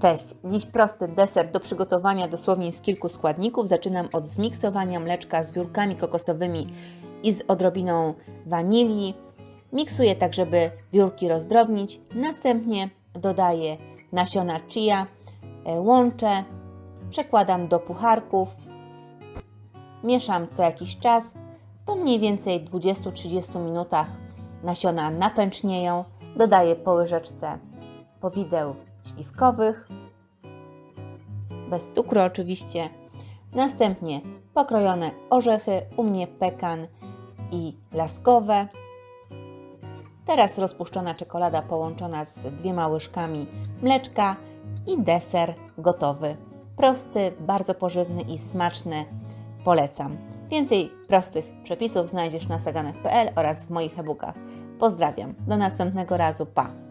Cześć! Dziś prosty deser do przygotowania dosłownie z kilku składników. Zaczynam od zmiksowania mleczka z wiórkami kokosowymi i z odrobiną wanilii. Miksuję tak, żeby wiórki rozdrobnić. Następnie dodaję nasiona chia, e, łączę, przekładam do pucharków, mieszam co jakiś czas. Po mniej więcej 20-30 minutach nasiona napęcznieją. Dodaję po łyżeczce powideł śliwkowych, bez cukru oczywiście. Następnie pokrojone orzechy, u mnie pekan i laskowe. Teraz rozpuszczona czekolada połączona z dwiema łyżkami mleczka i deser gotowy. Prosty, bardzo pożywny i smaczny. Polecam. Więcej prostych przepisów znajdziesz na saganek.pl oraz w moich e-bookach. Pozdrawiam. Do następnego razu. Pa!